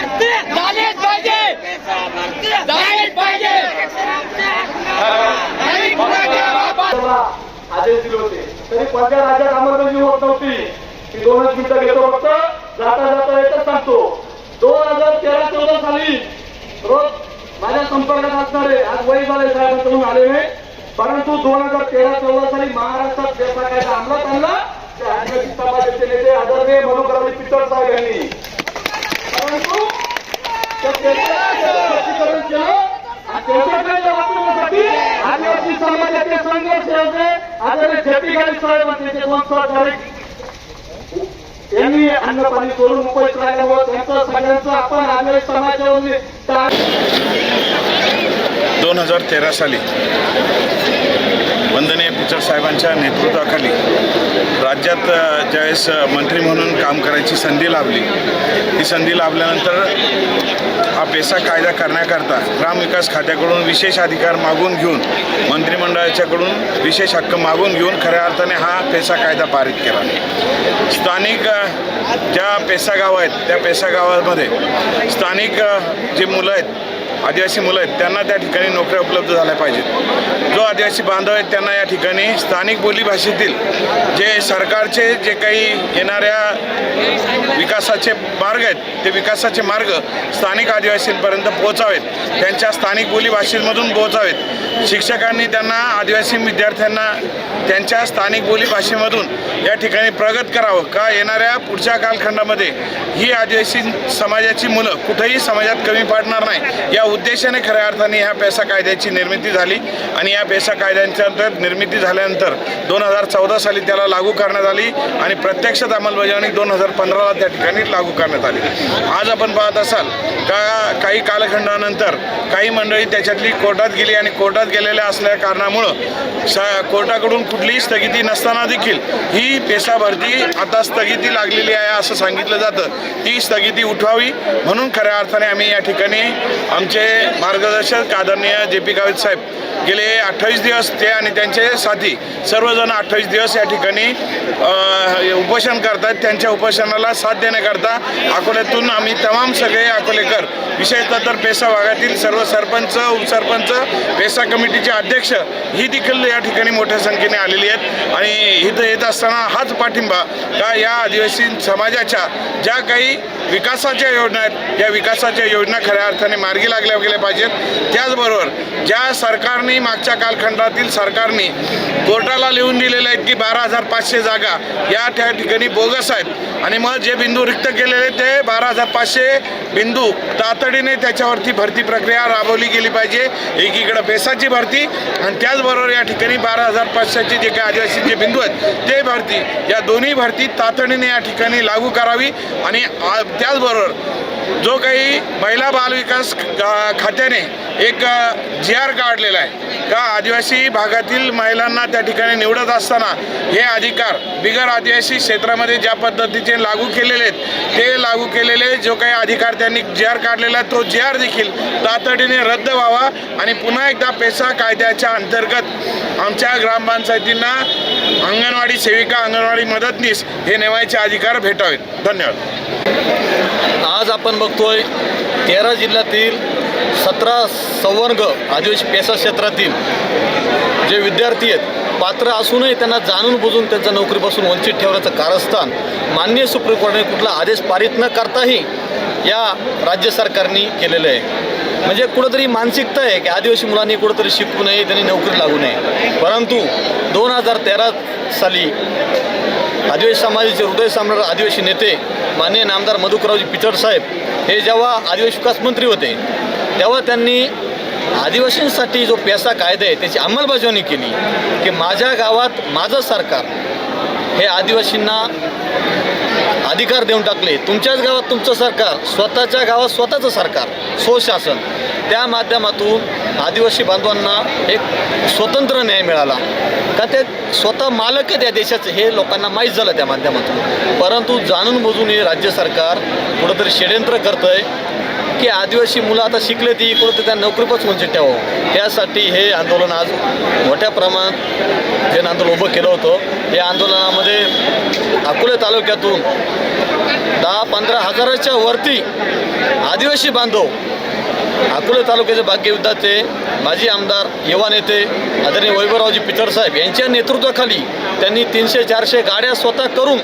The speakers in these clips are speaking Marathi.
झालेच पाहिजे झालेच पाहिजे आदेश दिले होते तरी राज्यात अंमलबजावणी होत नव्हती मी दोनच मिनिटं घेतो फक्त जाता जाता एकच सांगतो दोन हजार तेरा चौदा साली रोज माझ्या संपर्कात असणारे आज वय झाले साहेबांकडून आले नाही परंतु दोन हजार तेरा चौदा साली महाराष्ट्रात ज्याचा कायदा अंमलात आणला ते आदिवासी समाजाचे नेते आदरणीय मधुकरावी पित्तळ साहेब यांनी. परंतु स्पष्टीकरण केलं. त्यांच्याकडे वाचवण्यासाठी आदिवासी समाजाचे संघर्ष होते. आदरणीय साहेब आणि त्यांचे दोन सहकारी यांनी मुंबईत राहिल्यामुळे त्यांचं सगळ्यांचं आपण आदिवासी समाजावर दोन हजार तेरा साली वंदनीय साहेबांच्या नेतृत्वाखाली राज्यात ज्यावेळेस मंत्री म्हणून काम करायची संधी लाभली ती संधी लाभल्यानंतर हा पेसा कायदा करण्याकरता ग्रामविकास खात्याकडून विशेष अधिकार मागून घेऊन मंत्रिमंडळाच्याकडून विशेष हक्क मागून घेऊन खऱ्या अर्थाने हा पेसा कायदा पारित केला. स्थानिक ज्या पेसा गावं आहेत त्या पेसा गावामध्ये स्थानिक जे मुलं आहेत आदिवासी मुलं आहेत त्यांना त्या ठिकाणी नोकऱ्या उपलब्ध झाल्या पाहिजेत. जो आदिवासी बांधव आहेत त्यांना या ठिकाणी स्थानिक बोलीभाषेतील जे सरकारचे जे काही येणाऱ्या विकासाचे मार्ग आहेत ते विकासाचे मार्ग स्थानिक आदिवासींपर्यंत पोहोचावेत. त्यांच्या स्थानिक बोलीभाषेमधून पोहोचावेत. शिक्षकांनी त्यांना आदिवासी विद्यार्थ्यांना त्यांच्या स्थानिक बोलीभाषेमधून या ठिकाणी प्रगत करावं का येणाऱ्या पुढच्या कालखंडामध्ये ही आदिवासी समाजाची मुलं कुठेही समाजात कमी पाडणार नाही या उद्देशाने खऱ्या अर्थाने ह्या पेसा कायद्याची निर्मिती झाली आणि या पेसा कायद्यांच्या अंतर्गत निर्मिती झाल्यानंतर दोन हजार चौदा साली त्याला लागू करण्यात आली आणि प्रत्यक्षात अंमलबजावणी दोन हजार पंधराला त्या ठिकाणी लागू करण्यात आली. आज आपण पाहत असाल का काही कालखंडानंतर काही मंडळी त्याच्यातली कोर्टात गेली आणि कोर्टात गेलेल्या असल्या कारणामुळं स कोर्टाकडून कुठलीही स्थगिती नसताना देखील ही पेसा भरती आता स्थगिती लागलेली आहे असं सांगितलं जातं. ती स्थगिती उठवावी म्हणून खऱ्या अर्थाने आम्ही या ठिकाणी आमचे मार्गदर्शक आदरणीय जे पी गावित साहेब गेले अठ्ठावीस दिवस ते आणि त्यांचे साथी सर्वजण अठ्ठावीस दिवस या ठिकाणी उपोषण करतात. त्यांच्या उपोषणाला साथ देण्याकरता अकोल्यातून आम्ही तमाम सगळे अकोलेकर विशेषतः तर पेसा भागातील सर्व सरपंच उपसरपंच पेसा कमिटीचे अध्यक्ष ही देखील या ठिकाणी मोठ्या संख्येने आलेली आहेत. आणि इथं येत असताना हाच पाठिंबा का या आदिवासी समाजाच्या ज्या काही विकासाच्या योजना आहेत या विकासाच्या योजना खऱ्या अर्थाने मार्गी लागल्या गेल्या पाहिजेत. त्याचबरोबर ज्या सरकारने मागच्या कालखंडातील सरकारने कोर्टाला लिहून दिलेले आहेत की बारा हजार पाचशे जागा या त्या ठिकाणी बोगस आहेत. आणि मग जे बिंदू रिक्त केलेले ते बारा हजार पाचशे बिंदू तातडीने त्याच्यावरती भरती प्रक्रिया राबवली गेली पाहिजे. एकीकडं बेसाची भरती आणि त्याचबरोबर या ठिकाणी बारा हजार पाचशेचे जे काही आदिवासी जे बिंदू आहेत ते भरती. या दोन्ही भरती तातडीने या ठिकाणी लागू करावी आणि त्याचबरोबर जो काही महिला बालविकास खात्याने एक जी आर काढलेला आहे. का आदिवासी भागातील महिलांना त्या ठिकाणी निवडत असताना हे अधिकार बिगर आदिवासी क्षेत्रामध्ये ज्या पद्धतीचे लागू केलेले आहेत ते लागू केलेले जो काही अधिकार त्यांनी जी आर काढलेला आहे तो जी आर देखील तातडीने रद्द व्हावा आणि पुन्हा एकदा पेसा कायद्याच्या अंतर्गत आमच्या ग्रामपंचायतींना अंगणवाडी सेविका अंगणवाडी मदतनीस हे नेमायचे अधिकार भेटावेत. धन्यवाद. आज आपण बघतोय तेरा जिल्ह्यातील सतरा संवर्ग आदिवासी पेसा क्षेत्रातील जे विद्यार्थी आहेत पात्र असूनही त्यांना जाणून बुजून त्यांच्या नोकरीपासून वंचित ठेवण्याचं कारस्थान माननीय सुप्रीम कोर्टाने कुठला आदेश पारित न करताही या राज्य सरकारने केलेलं आहे. म्हणजे कुठंतरी मानसिकता आहे की आदिवासी मुलांनी कुठंतरी शिकू नये त्यांनी नोकरी लागू नये. परंतु दोन हजार तेरा साली आदिवासी समाजाचे हृदय सम्राट आदिवासी नेते माननीय नामदार मधुकरावजी पिचड साहेब हे जेव्हा आदिवासी विकास मंत्री होते तेव्हा त्यांनी आदिवासींसाठी जो पेसा कायदा आहे त्याची अंमलबजावणी केली की माझ्या गावात माझं सरकार हे आदिवासींना अधिकार देऊन टाकले. तुमच्याच गावात तुमचं सरकार स्वतःच्या गावात स्वतःचं सरकार स्वशासन त्या माध्यमातून आदिवासी बांधवांना एक स्वतंत्र न्याय मिळाला. का ते स्वतः मालक आहे त्या देशाचं हे लोकांना माहीत झालं त्या माध्यमातून. परंतु जाणून बुजून हे राज्य सरकार कुठंतरी षडयंत्र करतं आहे की आदिवासी मुलं आता शिकले ती कुठं त्या नोकरीपासून वंचित ठेवावं. त्यासाठी हे आंदोलन आज मोठ्या प्रमाणात जे आंदोलन उभं केलं होतं या आंदोलनामध्ये अकोले तालुक्यातून दहा पंधरा हजाराच्या वरती आदिवासी बांधव अकोले तालुक्याचे भाग्ययुद्धाचे माजी आमदार युवा नेते आदरणीय वैभवरावजी पितर साहेब यांच्या नेतृत्वाखाली त्यांनी तीनशे चारशे गाड्या स्वतः करून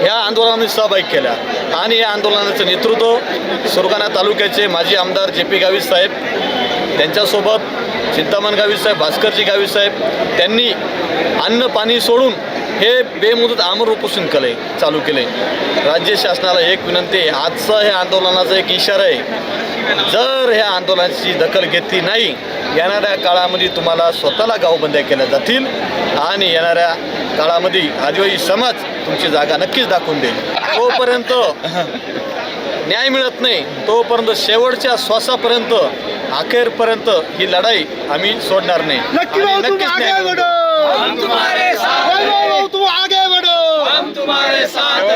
ह्या आंदोलनामध्ये सहभागी केल्या. आणि या आंदोलनाचं नेतृत्व सुरगाणा तालुक्याचे माजी आमदार जे पी गावित साहेब त्यांच्यासोबत चिंतामण गावित साहेब भास्करजी गावित साहेब त्यांनी अन्न पाणी सोडून हे बेमुदत आमर उपोषण केले चालू केले राज्य शासनाला एक विनंती आहे आजचं हे आंदोलनाचा एक इशारा आहे. जर ह्या आंदोलनाची दखल घेतली नाही येणाऱ्या काळामध्ये तुम्हाला स्वतःला गावबंद्या केल्या जातील आणि येणाऱ्या काळामध्ये आदिवासी समाज तुमची जागा नक्कीच दाखवून देईल. तोपर्यंत न्याय मिळत नाही तोपर्यंत शेवटच्या श्वासापर्यंत अखेरपर्यंत ही लढाई आम्ही सोडणार नाही. नक्कीच न्याय हम तुम्हारे साथ तुम आगे बढ़ो। हम तुम्हारे साथ